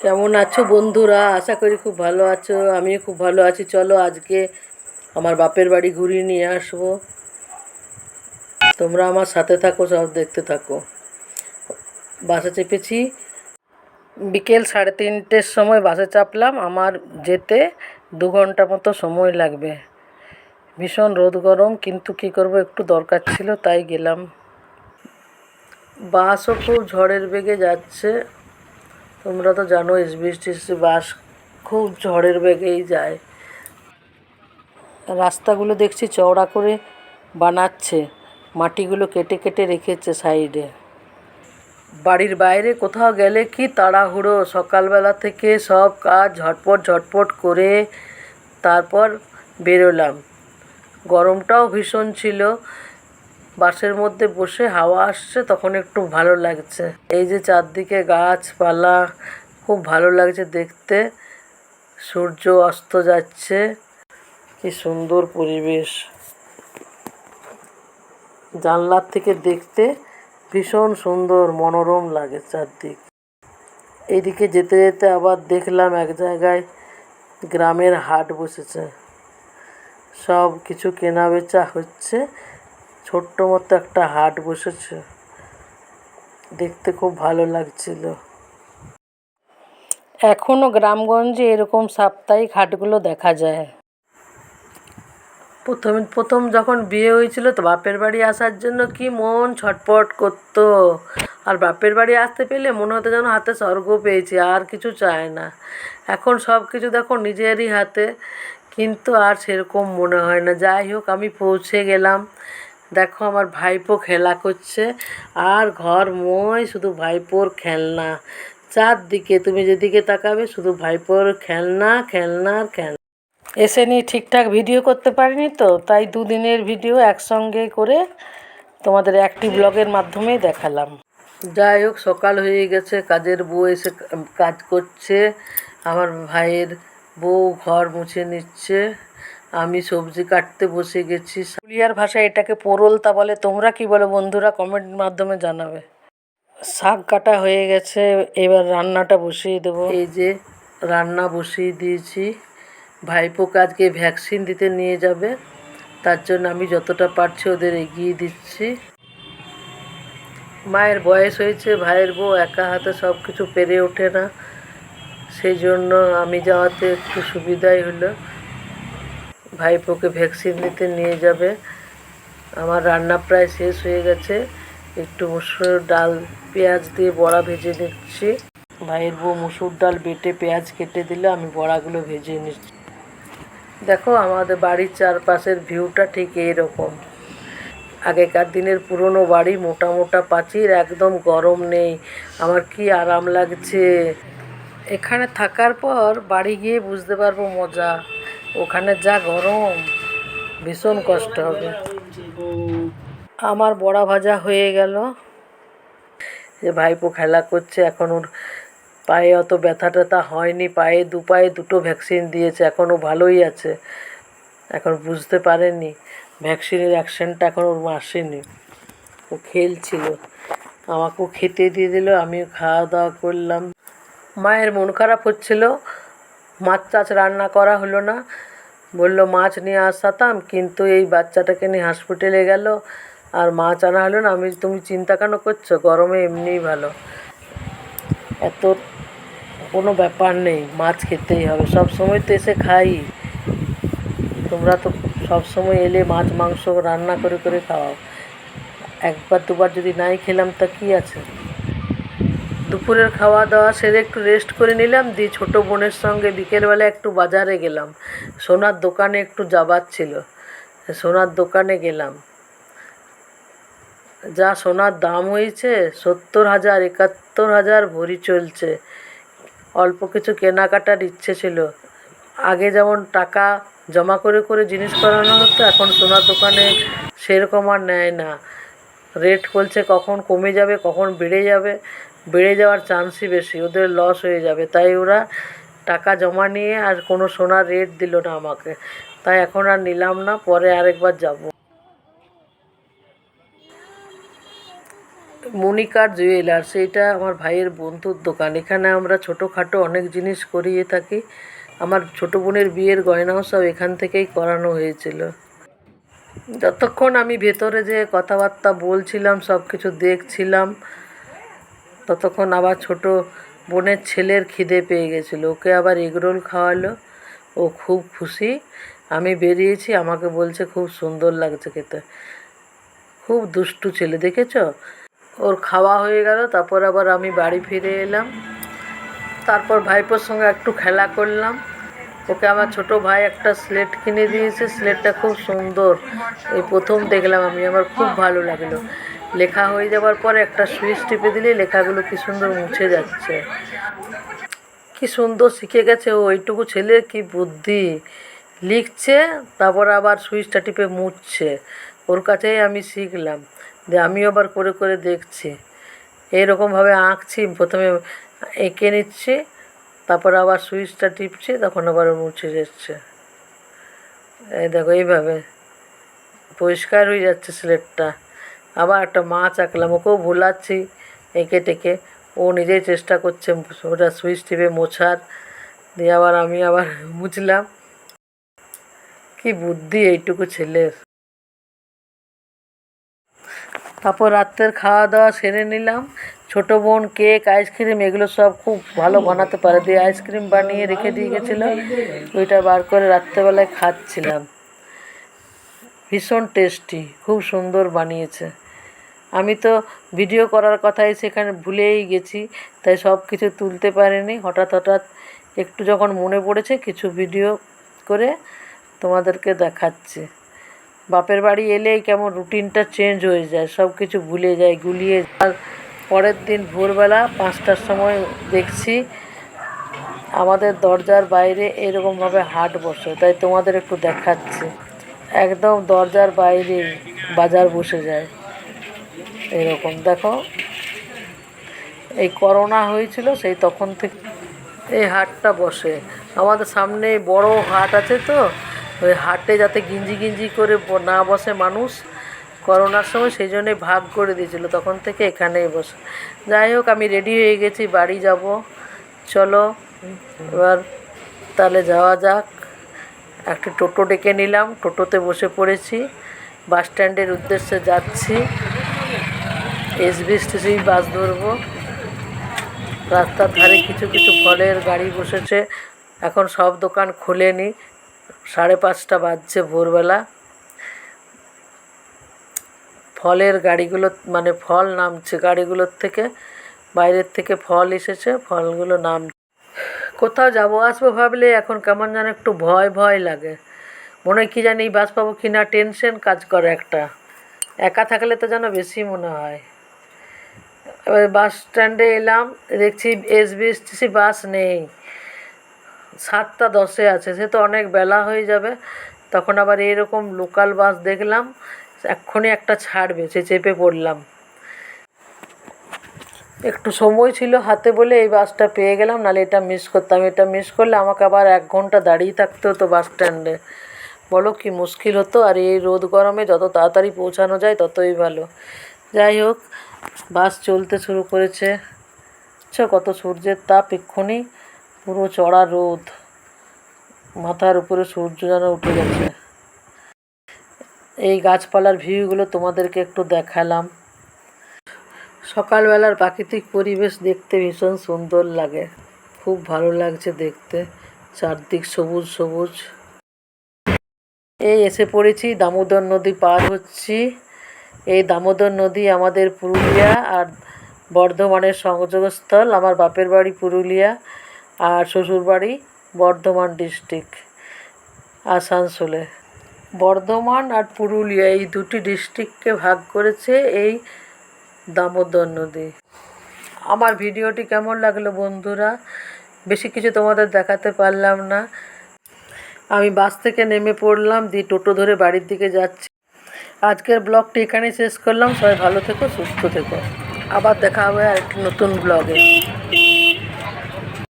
কেমন আছো বন্ধুরা? আশা করি খুব ভালো আছো, আমিও খুব ভালো আছি। চলো আজকে আমার বাপের বাড়ি ঘুরিয়ে নিয়ে আসব। তোমরা আমার সাথে থাকো, সব দেখতে থাকো। বাসে চেপেছি। বিকেল সাড়ে তিনটের সময় বাসে চাপলাম। আমার যেতে দু ঘণ্টা মতো সময় লাগবে। ভীষণ রোদ গরম, কিন্তু কী করব, একটু দরকার ছিল, তাই গেলাম। বাসও খুব ঝড়ের বেগে যাচ্ছে। তোমরা তো জানো এসবিএসটিসি বাস খুব ঝড়ের বেগেই যায়। রাস্তাগুলো দেখছি চওড়া করে বানাচ্ছে, মাটিগুলো কেটে কেটে রেখেছে সাইডে। বাড়ির বাইরে কোথাও গেলে কি তাড়াহুড়ো? সকালবেলা থেকে সব কাজ ঝটপট ঝটপট করে তারপর বেরোলাম। গরমটাও ভীষণ ছিল বাসের মধ্যে বসে হাওয়া আসছে, তখন একটু ভালো লাগছে। এই যে চারদিকে গাছপালা, খুব ভালো লাগছে দেখতে। সূর্য অস্ত যাচ্ছে, কি সুন্দর পরিবেশ। জানলার থেকে দেখতে ভীষণ সুন্দর, মনোরম লাগে চারদিক। এইদিকে যেতে যেতে আবার দেখলাম এক জায়গায় গ্রামের হাট বসেছে। সব কিছু কেনা বেচা হচ্ছে। ছোট্ট মতো একটা হাট বসেছে। দেখতে খুব ভালো লাগছিল। এখনও গ্রামগঞ্জে এরকম সাপ্তাহিক হাটগুলো দেখা যায়। প্রথম প্রথম যখন বিয়ে হয়েছিল তো বাপের বাড়ি আসার জন্য কি মন ছটপট করতো। আর বাপের বাড়ি আসতে পেলে মনে হতো যেন হাতে স্বর্গ পেয়েছি, আর কিছু চায় না। এখন সব কিছু দেখো নিজেরই হাতে, কিন্তু আর সেরকম মনে হয় না। যাই হোক, আমি পৌঁছে গেলাম। দেখো আমার ভাইপো খেলা করছে। আর ঘর মই শুধু ভাইপোর খেলনা। চারদিকে তুমি যেদিকে তাকাবে শুধু ভাইপোর খেলনা খেলনা আর খেলনা। এসে নিয়ে ঠিকঠাক ভিডিও করতে পারিনি তো, তাই দুদিনের ভিডিও একসঙ্গে করে তোমাদের একটি ব্লগের মাধ্যমেই দেখালাম। যাই হোক, সকাল হয়ে গেছে, কাজের বউ এসে কাজ করছে। আমার ভাইয়ের বউ ঘর মুছে নিচ্ছে। আমি সবজি কাটতে বসে গেছি। পুরুলিয়ার ভাষায় এটাকে পোরলতা বলে। তোমরা কি বলো বন্ধুরা? কমেন্ট মাধ্যমে জানাবে। শাক কাটা হয়ে গেছে। এবার রান্নাটা বসিয়ে দেবো। এই যে রান্না বসিয়ে দিয়েছি। ভাইপোকে আজকে ভ্যাকসিন দিতে নিয়ে যাবে। তার জন্য আমি যতটা পারছি ওদের এগিয়ে দিচ্ছি। মায়ের বয়স হয়েছে। ভাইয়ের বউ একা হাতে সব কিছু পেরে ওঠে না। সেই জন্য আমি যাওয়াতে একটু সুবিধাই হলো। ভাইপোকে ভ্যাকসিন দিতে নিয়ে যাবে। আমার রান্না প্রায় শেষ হয়ে গেছে। একটু মুসুর ডাল, পেঁয়াজ দিয়ে বড়া ভেজে নিচ্ছি। ভাইয়ের বউ মুসুর ডাল বেটে পেঁয়াজ কেটে দিলে আমি বড়াগুলো ভেজে নিচ্ছি। দেখো, আমাদের বাড়ির চারপাশের ভিউটা ঠিক এইরকম। আগেকার দিনের পুরনো বাড়ি মোটা মোটা পাঁচির একদম গরম নেই। আমার কি আরাম লাগছে। এখানে থাকার পর বাড়ি গিয়ে বুঝতে পারব মজা। ওখানে যা গরম, ভীষণ কষ্ট হবে। আমার বড়া ভাজা হয়ে গেল। যে ভাইপো খেলা করছে, এখন ওর পায়ে অত ব্যথা ট্যাথা হয়নি। পায়ে দু পায়ে দুটো ভ্যাকসিন দিয়েছে, এখনও ভালোই আছে। এখন বুঝতে পারেনি ভ্যাকসিনের অ্যাকশনটা এখন ওর আসেনি। ও খেলছিল। আমাকেও খেতে দিয়ে দিল, আমিও খাওয়া দাওয়া করলাম। মায়ের মন খারাপ হচ্ছিল মাছ টাছ রান্না করা হলো না। বলল, মাছ নিয়ে আসাতাম, কিন্তু এই বাচ্চাটাকে নিয়ে হসপিটালে গেল। আর মাছ আনা হলো না। আমি তুমি চিন্তা কেন করছ? গরমে এমনিই ভালো। এত, কোনো ব্যাপার নেই। মাছ খেতেই হবে। সব সময় তো এসে খাই। তোমরা তো সব সময় এলে মাছ, মাংস রান্না করে করে খাওয়াও। একবার, দুবার যদি নাই খেলাম, তা কী আছে? দুপুরের খাওয়া দাওয়া সেরে একটু রেস্ট করে নিলাম, দিয়ে ছোটো বোনের সঙ্গে বিকেলবেলা একটু বাজারে গেলাম। সোনার দোকানে একটু যাবার ছিল। সোনার দোকানে গেলাম। যা সোনার দাম হয়েছে, সত্তর হাজার, একাত্তর হাজার ভরি চলছে। অল্প কিছু কেনাকাটার ইচ্ছে ছিল। আগে যেমন টাকা জমা করে করে জিনিস করানো হতো, এখন সোনার দোকানে সেরকম আর নেয় না। রেট বলছে কখন কমে যাবে, কখন বেড়ে যাবে। বেড়ে যাওয়ার চান্সই বেশি, ওদের লস হয়ে যাবে। তাই ওরা টাকা জমা নিয়ে আর কোনো সোনার রেট দিল না আমাকে। তাই এখন আর নিলাম না, পরে আরেকবার যাব। মনিকার জুয়েলার্স সেইটা আমার ভাইয়ের বন্ধুর দোকান। এখানে আমরা ছোটোখাটো অনেক জিনিস করিয়ে থাকি। আমার ছোটো বোনের বিয়ের গয়নাও সব এখান থেকেই করানো হয়েছিল। যতক্ষণ আমি ভেতরে যে কথাবার্তা বলছিলাম সব কিছু দেখছিলাম ততক্ষণ আবার ছোট বোনের ছেলের খিদে পেয়ে গেছিল। ওকে আবার এগরোল খাওয়ালো। ও খুব খুশি। আমি বেরিয়েছি। আমাকে বলছে, খুব সুন্দর লাগছে খেতে। খুব দুষ্টু ছেলে, দেখেছ? ওর খাওয়া হয়ে গেল। তারপর আবার আমি বাড়ি ফিরে এলাম। তারপর ভাইপোর সঙ্গে একটু খেলা করলাম। ওকে আমার ছোট ভাই একটা স্লেট কিনে দিয়েছে। স্লেটটা খুব সুন্দর। এই প্রথম দেখলাম আমি। আমার খুব ভালো লাগল। লেখা হয়ে যাওয়ার পরে একটা সুইচ টিপে দিলে লেখাগুলো কি সুন্দর মুছে যাচ্ছে। কি সুন্দর শিখে গেছে ওইটুকু ছেলে কি বুদ্ধি। লিখছে, তারপর আবার সুইচটা টিপে মুছছে। ওর কাছেই আমি শিখলাম। যে আমিও আবার করে করে দেখছি। এরকমভাবে আঁকছি, প্রথমে এঁকে নিচ্ছি, তারপর আবার সুইচটা টিপছি, তখন আবার মুছে যাচ্ছে। এই দেখো, এইভাবে পরিষ্কার হয়ে যাচ্ছে স্লেটটা আবার একটা মাছ আঁকলাম, ওকেও ভোলাচ্ছি। এঁকে টেকে, ও নিজেই চেষ্টা করছে, ওটা সুইচ টিপে মোছার। দিয়ে আবার আমি আবার মুছলাম। কি বুদ্ধি এইটুকু ছেলের। তারপর রাত্রের খাওয়া দাওয়া সেরে নিলাম। ছোটো বোন কেক, আইসক্রিম, এগুলো সব খুব ভালো বানাতে পারে। দিয়ে আইসক্রিম বানিয়ে রেখে দিয়ে গেছিল। ওইটা বার করে রাত্রেবেলায় খাচ্ছিলাম। ভীষণ টেস্টি খুব সুন্দর বানিয়েছে। আমি তো ভিডিও করার কথাই সেখানে ভুলেই গেছি, তাই সব কিছু তুলতে পারিনি। হঠাৎ হঠাৎ একটু যখন মনে পড়েছে, কিছু ভিডিও করে তোমাদেরকে দেখাচ্ছি। বাপের বাড়ি এলেই কেমন রুটিনটা চেঞ্জ হয়ে যায় সব কিছু ভুলে যায়, গুলিয়ে আর পরের দিন ভোরবেলা পাঁচটার সময় দেখছি আমাদের দরজার বাইরে এরকমভাবে হাট বসে, তাই তোমাদের একটু দেখাচ্ছি। একদম দরজার বাইরে বাজার বসে যায়। এরকম। দেখো, এই করোনা হয়েছিল, সেই তখন থেকে, এই হাটটা বসে। আমাদের সামনে বড় হাট আছে তো, ওই হাটে যাতে গিঞ্জি গিঞ্জি করে না বসে মানুষ, করোনার সময় সেই জন্যে ভাগ করে দিয়েছিল, তখন থেকে এখানেই বসে। যাই হোক, আমি রেডি হয়ে গেছি, বাড়ি যাব। চলো, এবার তাহলে যাওয়া যাক। একটি টোটো ডেকে নিলাম। টোটোতে বসে পড়েছি। বাস স্ট্যান্ডের উদ্দেশ্যে যাচ্ছি। এসবি স্টেশন বাস ধরবো। রাস্তার ধারে কিছু কিছু ফলের গাড়ি বসেছে। এখন সব দোকান খোলেনি সাড়ে পাঁচটা বাজছে ভোরবেলা। ফলের গাড়িগুলো মানে ফল নামছে গাড়িগুলোর থেকে। বাইরের থেকে ফল এসেছে। ফলগুলো নাম কোথাও যাব, আসব ভাবলে এখন কেমন যেন একটু ভয় ভয় লাগে। মনে হয় কী জানি বাস পাবো কি না টেনশন কাজ করে একটা। একা থাকলে তো যেন বেশি মনে হয়। এবার বাস স্ট্যান্ডে এলাম, দেখছি এসবিএসটিসি বাস নেই। সাতটা দশে আছে, সে তো অনেক বেলা হয়ে যাবে। তখন আবার এরকম লোকাল বাস দেখলাম, এক্ষুনি একটা ছাড়বে, সে চেপে পড়লাম। একটু সময় ছিল হাতে বলে এই বাসটা পেয়ে গেলাম, নাহলে এটা মিস করতাম। এটা মিস করলে আমাকে আবার এক ঘণ্টা দাঁড়িয়ে থাকতে হতো বাস স্ট্যান্ডে বলো কি মুশকিল হতো? আর এই রোদ গরমে যত তাড়াতাড়ি পৌঁছানো যায় ততই ভালো। যাই হোক বাস চলতে শুরু করেছে। কত সূর্যের তাপ এক্ষুনি? পুরো চড়া রোদ। মাথার উপরে সূর্য যেন উঠে গেছে। এই গাছপালার ভিউগুলো তোমাদেরকে একটু দেখালাম। সকালবেলার প্রাকৃতিক পরিবেশ দেখতে ভীষণ সুন্দর লাগে। খুব ভালো লাগছে দেখতে। চারদিক সবুজ সবুজ। এই এসে পড়েছি দামোদর নদী পার হচ্ছি। এই দামোদর নদী আমাদের পুরুলিয়া আর বর্ধমানের সংযোগস্থল। আমার বাপের বাড়ি পুরুলিয়া আর শ্বশুর বাড়ি বর্ধমান ডিস্ট্রিক্ট, আসানসোলে। বর্ধমান আর পুরুলিয়া এই দুটি ডিস্ট্রিক্টকে ভাগ করেছে এই দামোদর নদী। আমার ভিডিওটি কেমন লাগল বন্ধুরা? বেশি কিছু তোমাদের দেখাতে পারলাম না। আমি বাস থেকে নেমে পড়লাম, দিয়ে টোটো ধরে বাড়ির দিকে যাচ্ছি। আজকের ব্লগটি এখানেই শেষ করলাম। সবাই ভালো থেকো, সুস্থ থেকো। আবার দেখা হবে আরেকটি নতুন ব্লগে।